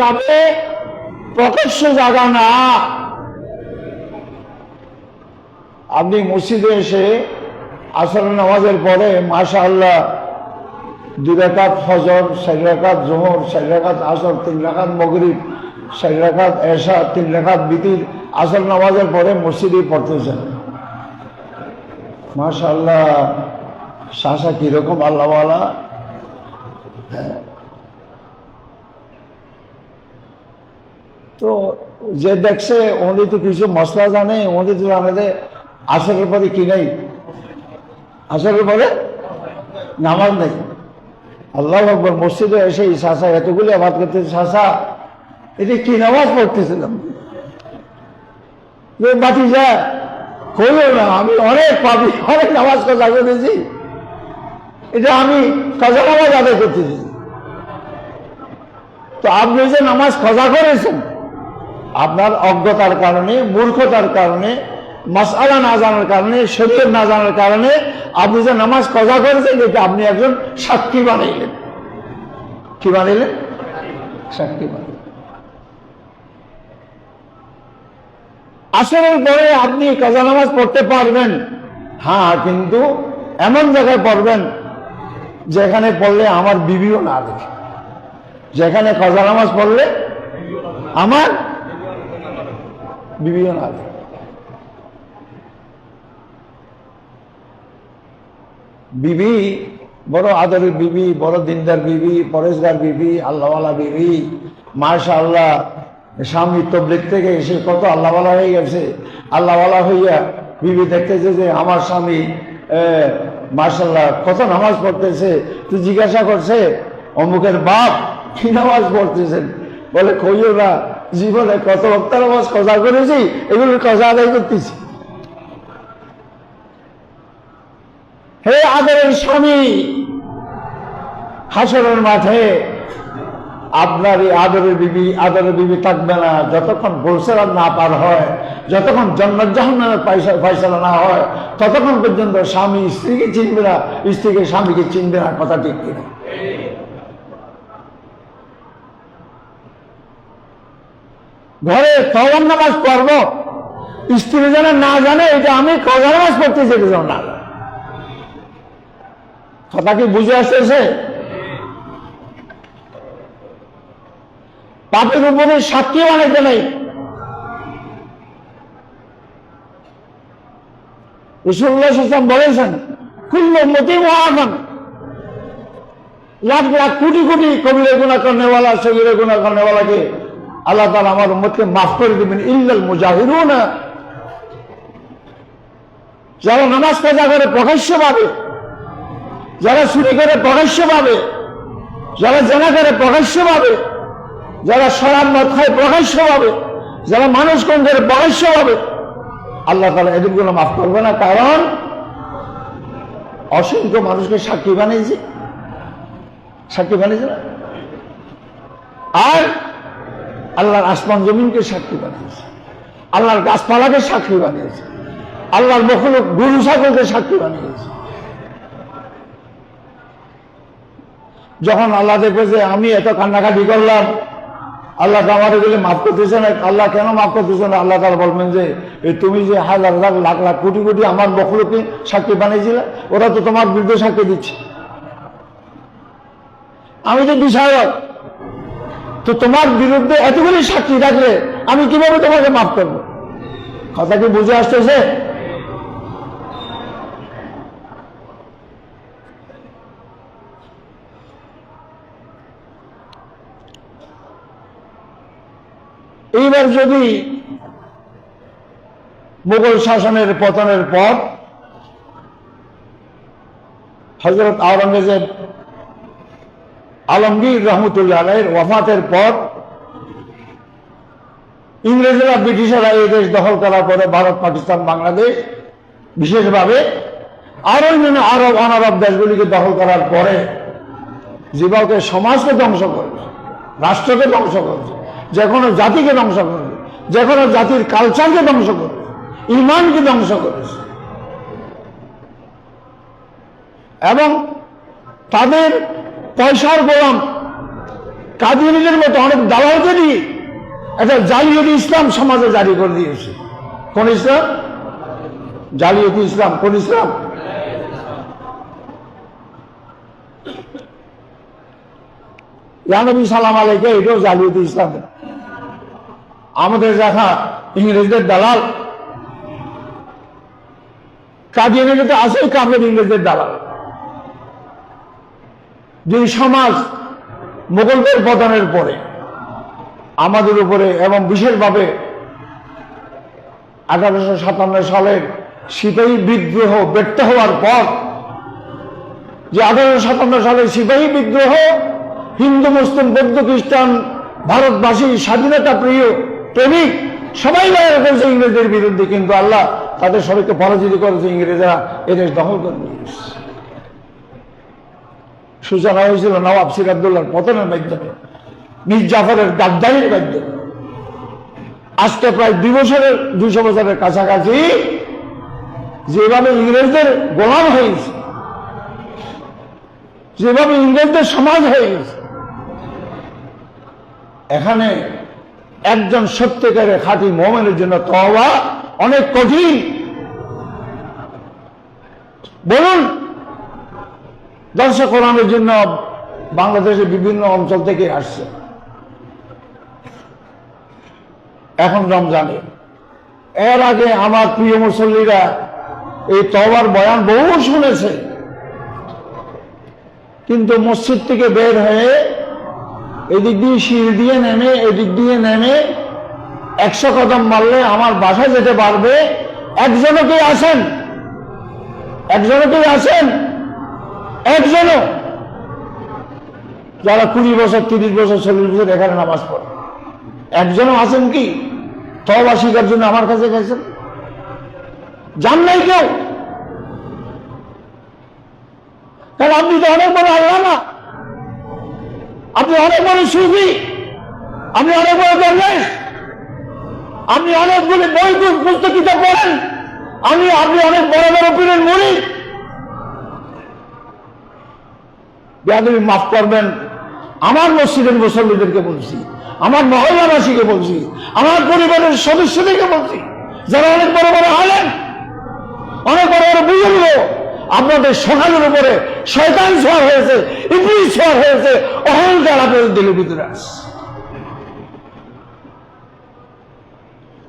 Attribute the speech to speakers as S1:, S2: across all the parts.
S1: যাবে, প্রকাশ্য জায়গা না। আপনি মসজিদে এসে আসর নামাজের পরে মাশা আল্লাহ দুই রাকাত ফজর চার রাকাত জোহর চার রাকাত আসর, তিন রাকাত মগরিব, চার রাকাত এশা, তিন রাকাত বিতির আসর নামাজের পরে মসজিদে পড়তেছেন। মাশা আল্লাহ শাসা কীরকম আল্লাহওয়ালা? তো যে দেখছে উনি তো কিছু মশলা জানে উনি তো যে আসরের পরে কি নেই? আসরের পরে নামাজ নেই। আল্লাহ আকবর, মসজিদে এসে এই শাসা এতগুলি আবাদ করতে শাসা এটা কি নামাজ পড়তেছিলাম? বাতি যা হইল না, আমি অনেক পাবি অনেক নামাজ কাজা করেছি। এটা আমি কাজা নামাজ আদায় করতেছি। তো আপনি যে নামাজ কাজা করেছেন আপনার অজ্ঞতার কারণে, মূর্খতার কারণে মাসালা না জানার কারণে শরীর না জানার কারণে আপনি যে নামাজ কজা করেছেন, এটা আপনি একজন সাক্ষী বানাইলেন। কি বানাইলেন? সাক্ষী বানাইলেন। আসরের পরে আপনি কাজা নামাজ পড়তে পারবেন। হ্যাঁ কিন্তু এমন জায়গায় পড়বেন যেখানে পড়লে আমার বিবিও না দেখে। যেখানে কাজা নামাজ পড়লে আমার বিবিও না দেখে বিবি, বড় আদরের বিবি, বড় দিনদার বিবি, পরেশগার বিবি, আল্লাহওয়ালা বিবি মাশা আল্লাহ স্বামী তবলিক থেকে এসে কত আল্লাহওয়ালা হয়ে গেছে। আল্লাহওয়ালা হইয়া বিবি দেখতেছে যে আমার স্বামী মার্শাল্লাহ কত নামাজ পড়তেছে। তুই জিজ্ঞাসা করছে, অমুকের বাপ কি নামাজ পড়তেছেন? বলে কইও না জীবনে কত বক্তা নামাজ কজা করেছি, এগুলো কজা আদায় করতেছি? হে আদরের স্বামী, হাসরের মাঠে আপনার এই আদরের বিবি আদরের বিবি থাকবে না। যতক্ষণ গোলসেরা না পার হয়, যতক্ষণ জন্নত জাহান্নামের ফয়সলা না হয়, ততক্ষণ পর্যন্ত স্বামী স্ত্রীকে চিনবে না, স্ত্রীকে স্বামীকে চিনবে না, কথা ঠিক কিনা। ঘরে তখন নামাজ পড়ব। স্ত্রী যেন না জানে, এটা আমি কজা নামাজ পড়তে যেতে যাও না। কথা কি বুঝে আসতেছে পাপের উপরে সাক্ষী অনেকে নেই। সাল্লাম বলেছেন, কুল্ল মতি মহামান লাখ লাখ কোটি কোটি কবিরে গুণা করনেওয়ালা সগিরে গুণা করনেওয়ালাকে আল্লাহ তালা আমার উম্মতকে মাফ করে দেবেন, ইল্লাল মুজাহিরু না যারা নামাজ কাজা করে প্রকাশ্য পাবে যারা চুরি করে প্রকাশ্য পাবে যারা জেনা করে প্রকাশ্য পাবে যারা শরাব মদ খায় প্রকাশ্য পাবে যারা মানুষ কোন করে প্রকাশ্য পাবে আল্লাহ তালা এদেরগুলো মাফ করবে না, কারণ অসংখ্য মানুষকে সাক্ষী বানিয়েছে। সাক্ষী বানিয়েছে না। আর আল্লাহর আসমান জমিনকে সাক্ষী বানিয়েছে। আল্লাহর গাছপালাকে সাক্ষী বানিয়েছে। আল্লাহর মখলুক গুরু, ছাগলকে সাক্ষী বানিয়েছে। যখন আল্লাহ দেখবে যে আমি এত কান্নাকাটি করলাম, আল্লাহ আমার এগুলি মাফ করতেছে না। আল্লাহ কেন মাফ করতেছে না? আল্লাহ তারা বলবেন যে তুমি যে হাজার লাখ লাখ লাখ কোটি কোটি আমার বখলকে সাক্ষী বানিয়েছিলে, ওরা তো তোমার বিরুদ্ধে সাক্ষী দিচ্ছে। আমি তো বিষয়ক তো তোমার বিরুদ্ধে এতগুলি সাক্ষী থাকলে আমি কীভাবে তোমাকে মাফ করব? কথা কি বুঝে আসতেছে? এইবার যদি মুঘল শাসনের পতনের পর হজরত আওরঙ্গজেব আলমগীর রহমতুল্লাহ আলের ওয়াফাতের পর ইংরেজরা, ব্রিটিশেরা এই দেশ দখল করার পরে ভারত, পাকিস্তান, বাংলাদেশ বিশেষভাবে আরও অন্যান্য আরব অনারব দেশগুলিকে দখল করার পরে জীবকে সমাজকে ধ্বংস করবে, রাষ্ট্রকে ধ্বংস করবে, যে কোনো জাতিকে ধ্বংস করবে, যে কোনো জাতির কালচারকে ধ্বংস করবে, ইমানকে ধ্বংস করেছে এবং তাদের পয়সার গোলাম। কাদিনীদের মতো অনেক দালালকে একটা জালিয়াতি ইসলাম সমাজে জারি করে দিয়েছে। কোন ইসলাম? জালিয়াতি ইসলাম। কোন ইসলাম? ইয়ানবী সালাম আলাইকে এটাও জালিয়াতি ইসলাম। আমাদের দেখা ইংরেজদের দালাল। কাদিয়ানিতে তো আসেই কামের ইংরেজদের দালাল। যে সমাজ মোগলদের পতনের পরে আমাদের উপরে এবং বিশেষভাবে আঠারোশো সাতান্ন সালের সিপাহী বিদ্রোহ ব্যর্থ হওয়ার পর যে আঠারোশো সাতান্ন সালের সিপাহী বিদ্রোহ হিন্দু, মুসলিম, বৌদ্ধ, খ্রিস্টান, ভারতবাসী, স্বাধীনতা প্রিয় প্রেমিক সবাই লড়াই করেছে ইংরেজদের বিরুদ্ধে, কিন্তু আল্লাহ তাদের সবাইকে পরাজিত করেছে ইংরেজরা, এদেশ দখল করে নিয়েছে সূচনা হয়েছিল নবাব সিরাজদুল্লাহর পতনের মাধ্যমে। মীর জাফরের গাদ্দারির মাধ্যমে। আজকে প্রায় দুই বছরের, দুইশো বছরের কাছাকাছি যেভাবে ইংরেজদের গোলাম হয়েছে যেভাবে ইংরেজদের সমাজ হয়ে গেছে, এখানে একজন সত্যিকারের খাঁটি মোমেনের জন্য তওবা অনেক কঠিন। বলুন দর্শক কোরআনের জন্য বাংলাদেশের বিভিন্ন অঞ্চল থেকে আসছে। এখন রমজানে। এর আগে আমার প্রিয় মুসল্লিরা এই তবার বয়ান বহু শুনেছে। কিন্তু মসজিদ থেকে বের হয়ে এদিক দিয়ে সিঁড়ি দিয়ে নেমে, এদিক দিয়ে নেমে একশো কদম মারলে আমার বাসায় যেতে পারবে। একজনও কি আসেন? একজনও কি আসেন? একজনও যারা কুড়ি বছর, তিরিশ বছর, চল্লিশ বছর এখানে নামাজ পড়ে। একজনও আছেন কি? তবা শিকার জন্য আমার কাছে গেছেন? যান নাই কেউ? কারণ আপনি তো অনেক বড় না আপনি অনেক বড় সুফি। আপনি অনেক বড় দরবেশ আপনি অনেকগুলি বই, পুস্তক কিতাব পড়েন। আমি, আপনি অনেক বড় বড় পীরের মনি বেয়াদবি মাফ করবেন। আমার মসজিদের মুসল্লিদেরকে বলছি, আমার মহল্লাবাসীকে বলছি, আমার পরিবারের সদস্যদেরকে বলছি, যারা অনেক বড় বড় হলেন অনেক বড় বড় বুজুর্গ, আপনাদের সকালের উপরে শয়তান ছোঁয়া হয়েছে ইবলিশ ছোঁয়া হয়েছে, অহংকার আপনাদের দিলের ভিতরে আসছে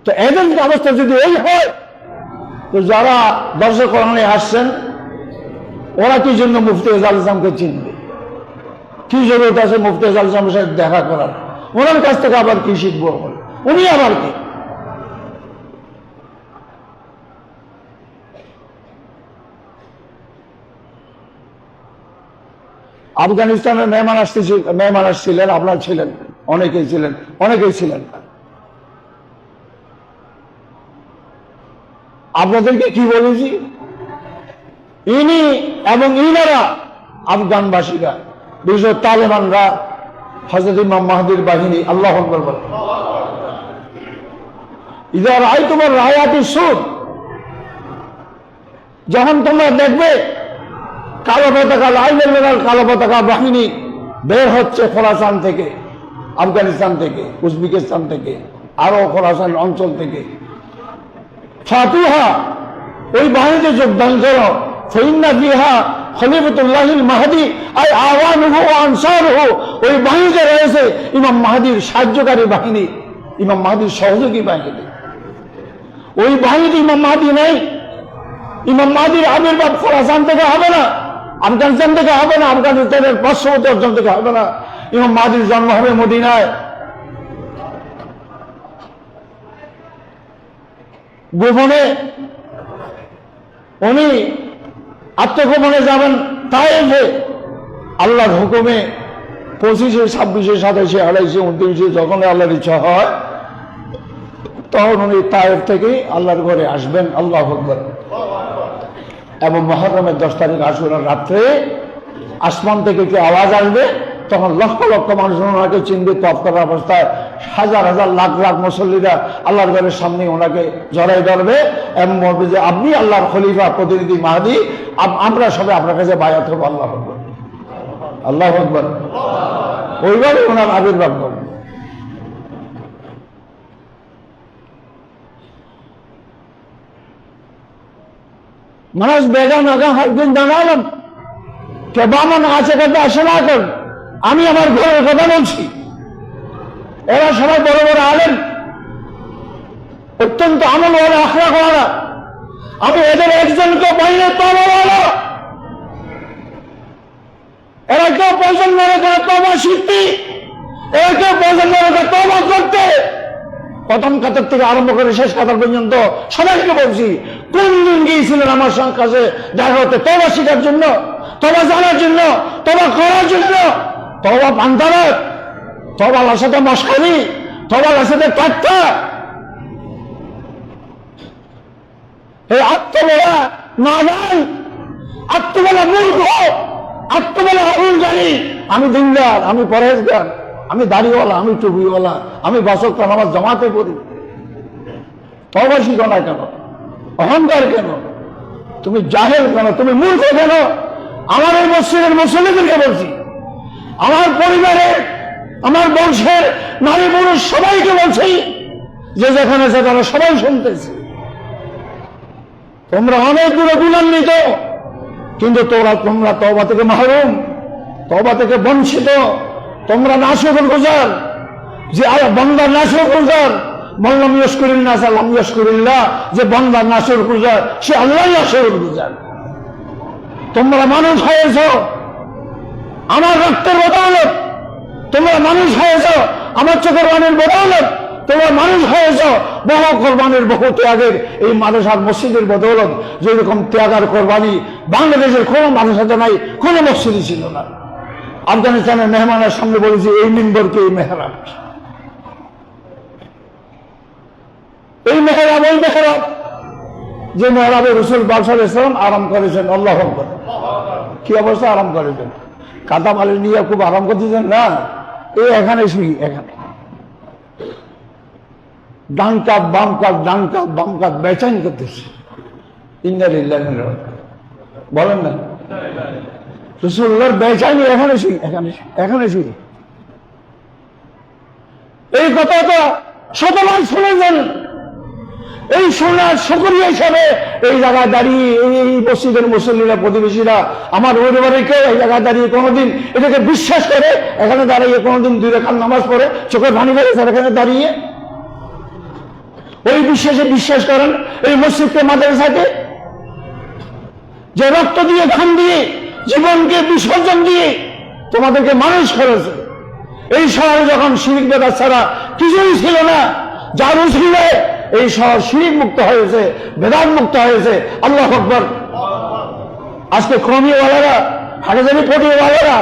S1: তো এদের অবস্থা যদি এই হয়, তো যারা দর্শক আসছেন, ওরা কি জন্য মুফতি ইসলামকে চিনবে? কি জরুরত আছে মুফতি ইসলামের সাথে দেখা করার? ওনার কাছ থেকে আবার কি শিখব? উনি আবার কি? আফগানিস্তানের মেহমান আসতেছি, মেহমান আসছিলেন, আপনার ছিলেন, অনেকেই ছিলেন অনেকেই ছিলেন। আপনাদেরকে কি বলেছি? ইনি এবং ইনারা আফগানবাসীরা। বিশেষ তালেবানরা হজরত ইমাম মাহাদির বাহিনী, আল্লাহ ইদার আই তোমার রায়াতি সুদ, যখন তোমরা দেখবে কালো পতাকা, লাল কালো পতাকা বাহিনী বের হচ্ছে খোরাসান থেকে, আফগানিস্তান থেকে, উজবেকিস্তান থেকে, আরও খোরাসান অঞ্চল থেকে। ফাতুহা, ওই বাহিনীতে যোগদান করো। ফইন্না বিহা খলিফতুল্লাহিল হো ওই রয়েছে সাহায্যকারী ওই মাহাদি নেই। খোরাসান থেকে হবে না, আফগানিস্তান থেকে হবে না, আফগানিস্তানের পার্শ্ববর্তী অঞ্চল থেকে হবে না। ইমাম মাহাদির জন্ম হবে মদিনায়। গোপনে উনি আত্মগোপনে যাবেন, তাই আল্লাহর হুকুমে পঁচিশে, ছাব্বিশে, সাতাশে, আড়াইশে, উনত্রিশে যখন আল্লাহর ইচ্ছা হয়, তখন উনি তায়ের থেকে আল্লাহর ঘরে আসবেন। আল্লাহ আকবর। এবং মহরমের দশ তারিখ আসবেন রাত্রে আসমান থেকে কি আওয়াজ আসবে, তখন লক্ষ লক্ষ মানুষ ওনাকে চিনবে তপ করার অবস্থায় হাজার হাজার লাখ লাখ মুসল্লিরা আল্লাহর ঘরের সামনে ওনাকে জড়াই ধরবে। এমন বলবে যে, আপনি আল্লাহর খলিফা, প্রতিনিধি, মাহাদি আমরা সবাই আপনার কাছে বায়াত হব আল্লাহ আল্লাহ আকবর। ওইভাবে ওনার আবির্ভাব করবে মানুষ বেগান একদিন জানালাম কে বামন আছে কথা আসে না কেন আমি আমার ঘরের কথা বলছি। এরা সবাই বড় বড় আলেন অত্যন্ত আমল ওয়ালা আখড়া ওয়ালা আমি এদের একজনকে পাইনি তবাওয়ালা এরা কেউ পছন্দ মনে করে তবা শিখতে, এরা কেউ পছন্দ মনে করে তবা করতে। প্রথম কাতার থেকে আরম্ভ করে শেষ কাতার পর্যন্ত সবাইকে বলছি, কোন দিন গিয়েছিলেন আমার কাছে দেখা হতে? তবা শিখার জন্য তবা জানার জন্য তবা করার জন্য? তবা পান্তারাত তবা লাসাতে টাট্টা এই আত্মবেলা না যান আত্মবেলা মূর্খ, আত্মবেলা অরুণ জানি আমি দিনদার, আমি পরেশগার আমি দাড়িওয়ালা, আমি টুপিওয়ালা, আমি বাসক আমার জমাতে তবাসী না কেন? অহংকার কেন? তুমি জাহেল কেন? তুমি মূর্খ কেন? আমার এই মসজিদের মুসলিমদেরকে বলছি। আমার পরিবারের আমার বংশের নারী পুরুষ সবাইকে বলছি, যে যেখানে তারা সবাই শুনতেছে। তোমরা অনেক দূরে গুণান্বিত, কিন্তু তোরা তোমরা তবা থেকে মাহরুম তবা থেকে বঞ্চিত। তোমরা নাশকুর গুজার যে আর বন্দার নাশক গুজার বললাম ইয়স্করিল্লা সাল্লাম ইয়স্করিল্লাহ যে বন্দার নাশর গুজার সে আল্লাহ নাশর গুজার তোমরা মানুষ হয়েছ, আমার রক্তের বদৌলত তোমরা মানুষ হয়েছ আমার চোখের বাণীর বদৌলত। তোমরা মানুষ হয়েছ বহু কোরবানির বহু ত্যাগের এই মাদ্রাসার মসজিদের বদৌলত। যেরকম ত্যাগার কোরবানি বাংলাদেশের কোনো মাদ্রাসাতে নাই, কোনো মসজিদই ছিল না। আফগানিস্তানের মেহমানের সামনে বলেছি, এই মিম্বরকে এই মেহরাব। এই মেহরাব ওই মেহরাব। যে মেহরাবে রসুল বাদশাহ ইসলাম আরাম করেছেন, আল্লাহ কি অবস্থা? আরাম করেছেন। কাদা মালি নিয়ে খুব আরাম করতেছেন না? এই এখানে শুই, এখানে। ডান কাপ বাম কাপ ডান কাপ বাম কাপ বেচাইন করতেছে। ইন্দার বলেন না? রসুল্লার বেচাইনি, এখানে শুই, এখানে এখানে শুই। এই কথা তো শতবার শুনেছেন। এই শোনার সকরিয়া হিসাবে এই জায়গায় দাঁড়িয়ে, এই মসজিদের মুসল্লিরা, প্রতিবেশীরা, আমার পরিবারে কেউ এই জায়গায় দাঁড়িয়ে কোনোদিন এটাকে বিশ্বাস করে, এখানে দাঁড়িয়ে কোনোদিন দুই রেখার নামাজ পড়ে, চোখের পানি বেড়েছে এখানে দাঁড়িয়ে। ওই বিশ্বাসে বিশ্বাস করেন, এই মসজিদকে মাদ্রাসাকে। যে রক্ত দিয়ে, ঘাম দিয়ে, জীবনকে বিসর্জন দিয়ে তোমাদেরকে মানুষ করেছে। এই শহরে যখন শিরিক বেদার ছাড়া কিছুই ছিল না যার ছিল এই শহর শিরিক মুক্ত হয়েছে বেদান মুক্ত হয়েছে। আল্লাহ আকবর। আজকে ক্রমীয় ক্রমীওয়ালারা হাটাজারি পটিওয়ালারা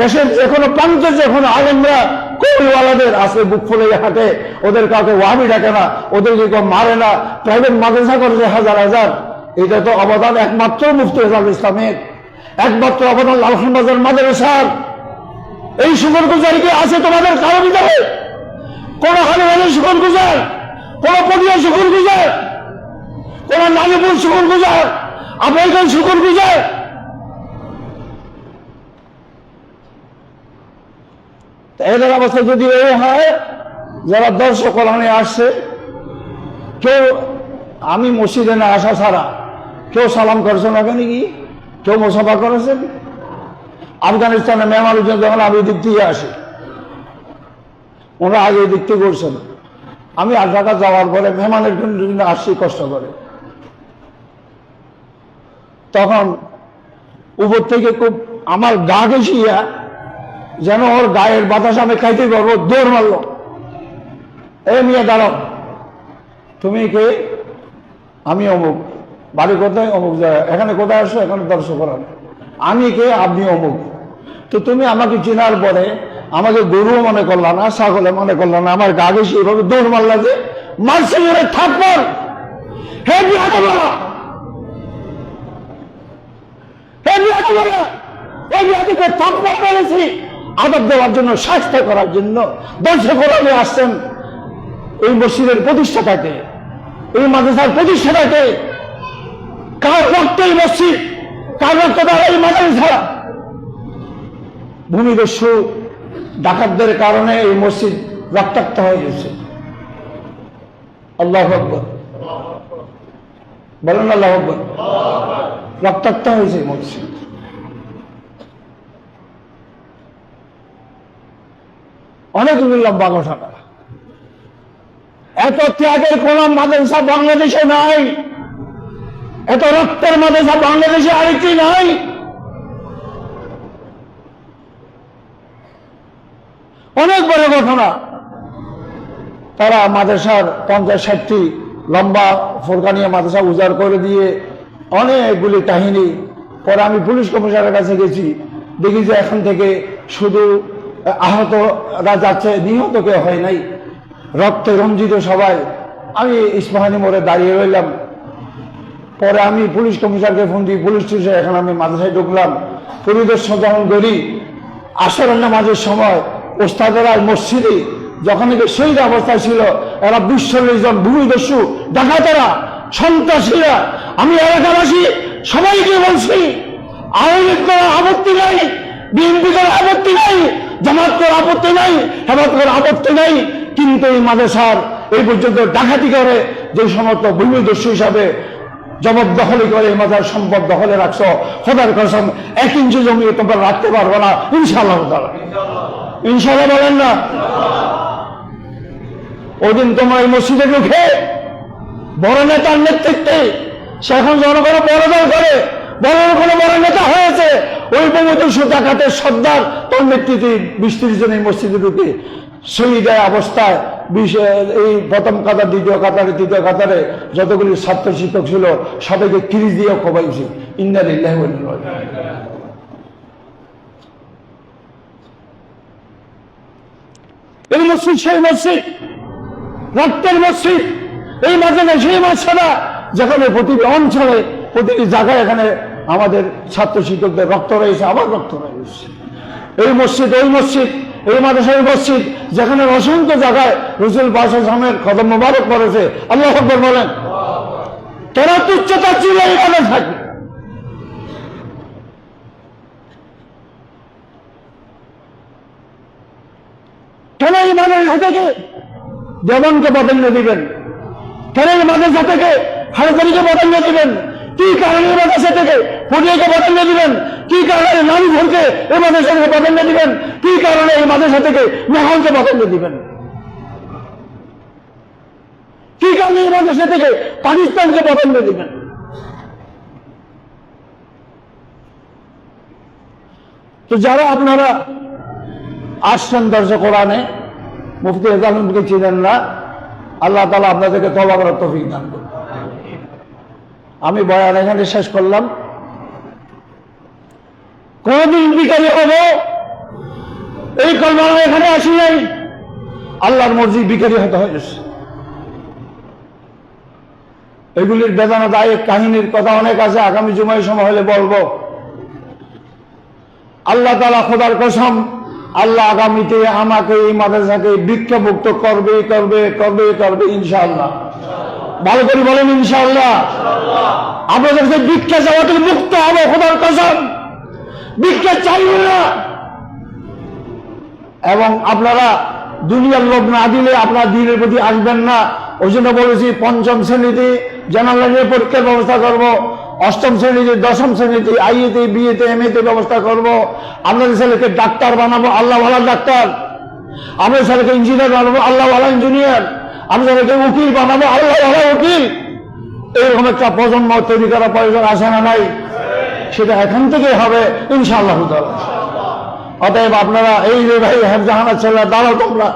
S1: দেশের যে কোনো প্রান্তে যে কোনো আলেমরা কৌরিওয়ালাদের আজকে বুক ফুলে হাঁটে। ওদের কাউকে ওয়াবি ডাকে না ওদেরকে কেউ মারে না প্রাইভেট মাদ্রাসা করেছে হাজার হাজার। এটা তো অবদান একমাত্র মুফতি রেজাল ইসলামের। একমাত্র অবদান লালখান বাজার মাদ্রাসার। এই শুকর গুজারিকে আছে তোমাদের কারও ভিতরে কোন হাজার শুকর গুজার? কোন পটিয়া শুকর গুজার, কোন নালিপুর শুকর গুজার, আফ্রিকান শুকর গুজার। এদের অবস্থা যদি এই হয়, যারা দর্শক আসছে, কেউ আমি মসজিদে না আসা ছাড়া কেউ সালাম করেছেন ওখানে কি? কেউ মোসাফা করেছেন আফগানিস্তানে মেহমানুজন যখন আমি দিক থেকে আসি ওরা আগে দিক থেকে করছেন আমি আর ঢাকা যাওয়ার পরে মেহমানের জন্য আসছি কষ্ট করে। তখন উপর থেকে খুব আমার গা ঘেসিয়া যেন ওর গায়ের বাতাস আমি খাইতে পারব, দৌড় মারলো। এ মিয়া, দাঁড়াও। তুমি কে? আমি অমুক। বাড়ি কোথায়? অমুক এখানে কোথায় আসো? এখানে দর্শক করার। আমি কে? আপনি অমুক। তো তুমি আমাকে চেনার পরে আমাকে গরুও মনে করলা না, ছাগলে মনে করলা না, আমার গা ঘেসে এভাবে দৌড় মারলা যে, মারছে ওরে থাপ্পর হে আদব দেওয়ার জন্য শাস্তি করার জন্য দর্শক আসছেন। এই মসজিদের প্রতিষ্ঠাতাকে, এই মাদ্রাসার কার রক্ত এই মসজিদ? কার রক্ত দ্বারা এই মাদ্রাসা? ভূমিদস্যু ডাকাতদের কারণে এই মসজিদ রক্তাক্ত হয়ে গেছে। আল্লাহ বলেন আল্লাহ। রক্তাক্ত হয়েছে মসজিদ। অনেকগুলো লম্বা ঘটনা এত ত্যাগের কোন মাদ্রাসা বাংলাদেশে নাই। এত রক্তের মাদ্রাসা বাংলাদেশে আরেকটি নাই। অনেক বড় ঘটনা। তারা মাদ্রাসার পঞ্চাশ ষাটটি লম্বা ফোরকানিয়া মাদ্রাসা উজাড় করে দিয়ে অনেকগুলি কাহিনী, পরে আমি পুলিশ কমিশনারের কাছে গেছি। দেখি যে এখন থেকে শুধু আহতরা যাচ্ছে, নিহত কেউ হয় নাই। রক্তে রঞ্জিত সবাই। আমি ইস্পাহানি মোড়ে দাঁড়িয়ে রইলাম। পরে আমি পুলিশ কমিশনারকে ফোন দিই পুলিশ স্টেশনে এখন আমি মাদ্রাসায় ঢুকলাম। পরিদর্শন যখন করি আসরের নামাজের সময় ওস্তাদেরা মসজিদে যখন থেকে শহীদ অবস্থায় ছিল, এরা বিশ চল্লিশ জন ভূমিদস্যু ডাকাতেরা, সন্ত্রাসীরা, আমি এলাকাবাসী সবাইকে বলছি, আওয়ামী লীগ করার আপত্তি নাই, বিএনপি করার আপত্তি নাই, জামাত করার আপত্তি নাই হেমাত করার আপত্তি নাই, কিন্তু এই মাদ্রাসার এই পর্যন্ত ডাকাতি করে, যে সমস্ত ভূমিদস্যু হিসাবে জবরদখলি করে এই মাথার সম্পদ দখলে রাখছো, খোদার কসম, এক ইঞ্চি জমি তোমরা রাখতে পারবে না, ইনশাআল্লাহ তাআলা। ইনশাআল্লাহ বলেন না ওদিন তোমার এই মসজিদে ঢুকে বড় নেতার নেতৃত্বে সে এখন জনগণ বড় দল করে, বড় কোনো বড় নেতা হয়েছে, ওই বঙ্গবন্ধু ডাকাতের সর্দার তার নেতৃত্বে বিশ জন এই মসজিদে ঢুকে শহীদ অবস্থায় এই প্রথম কাতার, দ্বিতীয় কাতারে, তৃতীয় কাতারে যতগুলি ছাত্র শিক্ষক ছিল, সবাইকে কিরিজ দিয়ে খোবাইছে ইন্দারিল্লাহ এই মসজিদ সেই মসজিদ। রক্তের মসজিদ। এই মাঝখানে সেই মাছাড়া যেখানে প্রতিটি অঞ্চলে প্রতিটি জায়গায় এখানে আমাদের ছাত্র শিক্ষকদের রক্ত রয়েছে, আবার রক্ত রয়েছে। এই মসজিদ এই মসজিদ, এই মাদ্রাসার মসজিদ, যেখানে অসংখ্য জায়গায় রসুল বাসামের কদম মোবারক করেছে আল্লাহ বলেন। তারা তুচ্ছতা ছিল এখানে থাকে কেন এই মাদ্রাসা থেকে দেবনকে প্রাধান্য দিবেন। কেন এই মাদ্রাসা থেকে হারকারিকে প্রাধান্য দিবেন। কি কারণে মাদ্রাসা থেকে পড়িয়াকে প্রাধান্য দিবেন? কি কারণে নারী ভোরকে এই মাদ্রাসা থেকে প্রাধান্য দিবেন? কি কারণে এই মাদ্রাসা থেকে মেহলকে প্রাধান্য দিবেন? কি কারণে এই মাদ্রাসা থেকে পাকিস্তানকে প্রাধান্য দিবেন? তো যারা আপনারা আসছেন দর্শক কোরআনে মুফতি এজালমকে চিনেন না, আল্লাহ তালা আপনাদেরকে তবা করার তফিক দান করুন। আমি বয়ান এখানে শেষ করলাম। কোনদিন বিকারী হব, এই কল্পনা এখানে আসি নাই। আল্লাহর মর্জি বিকারী হতে হয়ে হয়েছে এগুলির বেদনাদায়ক কাহিনীর কথা অনেক আছে, আগামী জুমাই সময় হলে বলব। আল্লাহ তালা খোদার কসম আল্লাহ আগামীতে আমাকে এই মাদ্রাসাকে ভিক্ষামুক্ত করবে করবে করবে করবে, ইনশাআল্লাহ। ভালো করে বলেন ইনশাআল্লাহ। আপনাদের যে ভিক্ষা চাওয়া থেকে মুক্ত হবে, খোদার কসম। ভিক্ষা চাইব না। এবং আপনারা দুনিয়ার লোক না দিলে আপনার দিনের প্রতি আসবেন না। ওই জন্য বলেছি, পঞ্চম শ্রেণীতে জেনারেল লাইনের পরীক্ষার ব্যবস্থা করব। অষ্টম শ্রেণীতে, দশম শ্রেণীতে, আইএতে, বিএতে এম এতে ব্যবস্থা করব। আপনাদের ছেলেকে ডাক্তার বানাবো, আল্লাহ ভালা ডাক্তার। আপনাদের ছেলেকে ইঞ্জিনিয়ার বানাবো, আল্লাহ ভালা ইঞ্জিনিয়ার আপনাদের ছেলেকে উকিল বানাবো, আল্লাহ ভালা উকিল। এরকম একটা প্রজন্ম তৈরি করা প্রয়োজন আছে না নাই? সেটা এখান থেকেই হবে, ইনশাআল্লাহ অতএব আপনারা এই যে ভাই হেফজাহানা ছেলেরা, দাঁড়াও তোমরা।